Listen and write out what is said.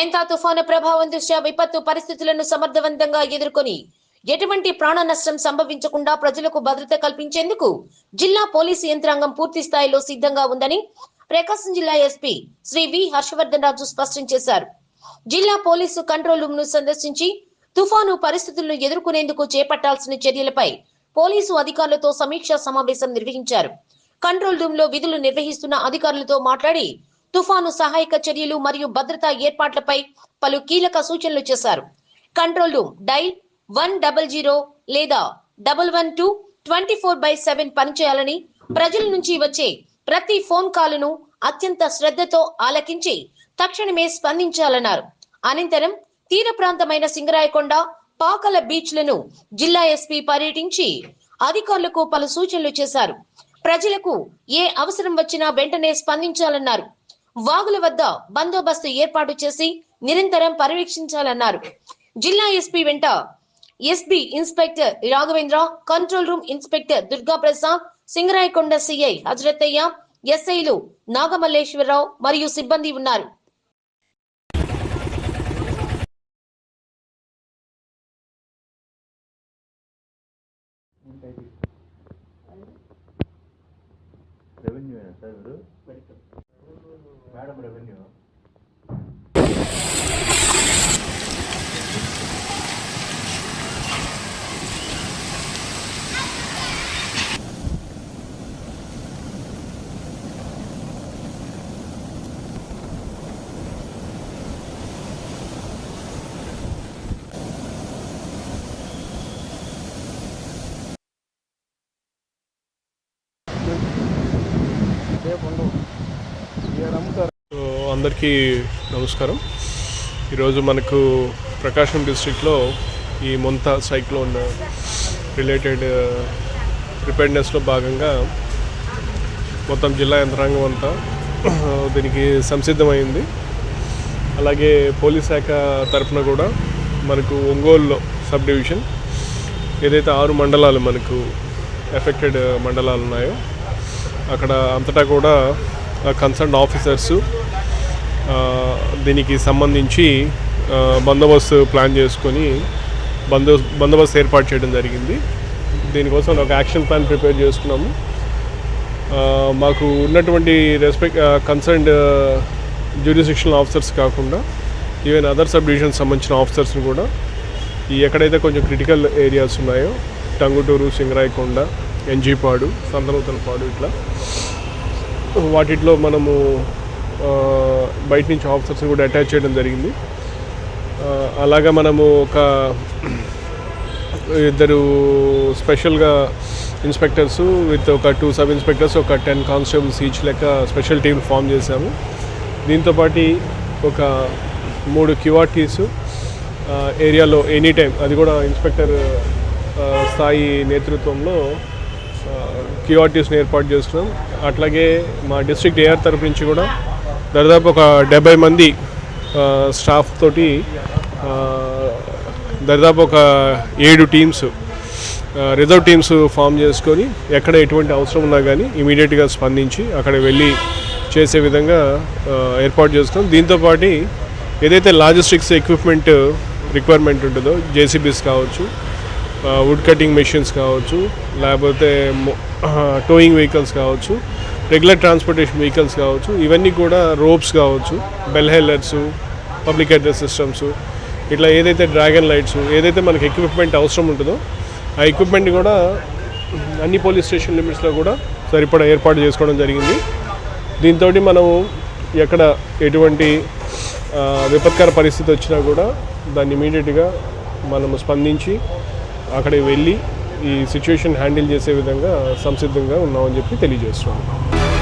మెంతా తుఫాను ప్రభావం దృష్ట్యా విపత్తు పరిస్థితులను సమర్థవంతంగా ఎదుర్కొని ఎటువంటి ప్రాణ నష్టం సంభవించకుండా ప్రజలకు భద్రత కల్పించేందుకు జిల్లా పోలీసు యంత్రాంగం పూర్తి స్థాయిలో సిద్ధంగా ఉందని ప్రకాశం జిల్లా ఎస్పీ శ్రీ వి హర్షవర్ధన్ రాజు స్పష్టం చేశారు. జిల్లా పోలీసు కంట్రోల్ రూమ్ను సందర్శించి తుఫాను పరిస్థితులను ఎదుర్కొనేందుకు చేపట్టాల్సిన చర్యలపై పోలీసు అధికారులతో సమీక్షా సమావేశం నిర్వహించారు. కంట్రోల్ రూమ్లో విధులు నిర్వహిస్తున్న అధికారులతో మాట్లాడి తుఫాను సహాయక చర్యలు మరియు భద్రతా ఏర్పాట్లపై పలు కీలక సూచనలు చేశారు. Control room dial one double zero లేదా double one two twenty four by seven పనిచేయాలని ప్రజల నుంచి వచ్చే ప్రతి ఫోన్ కాల్ను అత్యంత శ్రద్ధతో ఆలకించి తక్షణమే స్పందించాలన్నారు. అనంతరం తీర ప్రాంతమైన సింగరాయకొండ పాకల బీచ్లను జిల్లా ఎస్పీ పర్యటించి అధికారులకు పలు సూచనలు చేశారు. ప్రజలకు ఏ అవసరం వచ్చినా వెంటనే స్పందించాలన్నారు. వాగుల వద్ద బందోబస్తు ఏర్పాటు చేసి నిరంతరం పర్యవేక్షించాలన్నారు. జిల్లా ఎస్పీ వెంట SB inspector Raghavendra control room inspector Durga Prasad Singarayakonda CI Hazarathaiah ఎస్ఐలు నాగమల్లేశ్వరరావు మరియు సిబ్బంది ఉన్నారు. రెవెన్యూ సార్ మీరు? మేడం రెవెన్యూ అందరికీ నమస్కారం. ఈరోజు మనకు ప్రకాశం డిస్ట్రిక్ట్లో ఈ మొంత సైక్లోన్ రిలేటెడ్ ప్రిపేర్నెస్లో భాగంగా మొత్తం జిల్లా యంత్రాంగం అంతా దీనికి సంసిద్ధమైంది. అలాగే పోలీస్ శాఖ తరఫున కూడా మనకు ఒంగోలులో సబ్ డివిజన్ ఏదైతే ఆరు మండలాలు మనకు ఎఫెక్టెడ్ మండలాలు ఉన్నాయో అక్కడ అంతటా కూడా కన్సర్న్ ఆఫీసర్సు దీనికి సంబంధించి బందోబస్తు ప్లాన్ చేసుకొని బందో బందోబస్తు ఏర్పాటు చేయడం జరిగింది. దీనికోసం ఒక యాక్షన్ ప్లాన్ ప్రిపేర్ చేసుకున్నాము. మాకు ఉన్నటువంటి రెస్పెక్ట్ కన్సర్న్డ్ జ్యూరిసిక్షనల్ ఆఫీసర్స్ కాకుండా ఈవెన్ అదర్ సబ్ డివిజన్ సంబంధించిన ఆఫీసర్స్ని కూడా ఈ ఎక్కడైతే కొంచెం క్రిటికల్ ఏరియాస్ ఉన్నాయో టంగుటూరు సింగరాయకొండ ఎన్జీపాడు సంతనూతలపాడు ఇట్లా వాటిట్లో మనము బయట నుంచి ఆఫీసర్స్ని కూడా అటాచ్ చేయడం జరిగింది. అలాగా మనము ఒక ఇద్దరు స్పెషల్గా ఇన్స్పెక్టర్స్ విత్ ఒక టూ సబ్ ఇన్స్పెక్టర్స్ ఒక టెన్ కానిస్టేబుల్స్ ఈచ్ లెక్క స్పెషల్ టీం ఫామ్ చేశాము. దీంతోపాటు ఒక మూడు క్యూఆర్టీస్ ఏరియాలో ఎనీ టైం అది కూడా ఇన్స్పెక్టర్ స్థాయి నేతృత్వంలో క్యూఆర్టీస్ని ఏర్పాటు చేసుకున్నాం అట్లాగే మా డిస్ట్రిక్ట్ ఏఆర్ తరపు నుంచి కూడా దాదాపు ఒక డెబ్బై మంది స్టాఫ్ తోటి దాదాపు ఒక ఏడు టీమ్స్ రిజర్వ్ టీమ్స్ ఫామ్ చేసుకొని ఎక్కడ ఎటువంటి అవసరం ఉన్నా కానీ ఇమీడియట్గా స్పందించి అక్కడ వెళ్ళి చేసే విధంగా ఏర్పాటు చేసుకున్నాం దీంతోపాటు ఏదైతే లాజిస్టిక్స్ ఎక్విప్మెంట్ రిక్వైర్మెంట్ ఉంటుందో జేసీబీస్ కావచ్చు వుడ్ కటింగ్ మెషిన్స్ కావచ్చు లేకపోతే టోయింగ్ వెహికల్స్ కావచ్చు రెగ్యులర్ ట్రాన్స్పోర్టేషన్ వెహికల్స్ కావచ్చు ఇవన్నీ కూడా రోప్స్ కావచ్చు bell hailers public address systems ఇట్లా ఏదైతే డ్రాగన్ లైట్స్ ఏదైతే మనకి ఎక్విప్మెంట్ అవసరం ఉంటుందో ఆ ఎక్విప్మెంట్ కూడా అన్ని పోలీస్ స్టేషన్ లిమిట్స్లో కూడా సరిపడా ఏర్పాటు చేసుకోవడం జరిగింది. దీంతో మనము ఎక్కడ ఎటువంటి విపత్కర పరిస్థితి వచ్చినా కూడా దాన్ని ఇమీడియట్గా మనము స్పందించి అక్కడికి వెళ్ళి ఈ సిచ్యువేషన్ హ్యాండిల్ చేసే విధంగా సంసిద్ధంగా ఉన్నామని చెప్పి తెలియజేస్తున్నాను.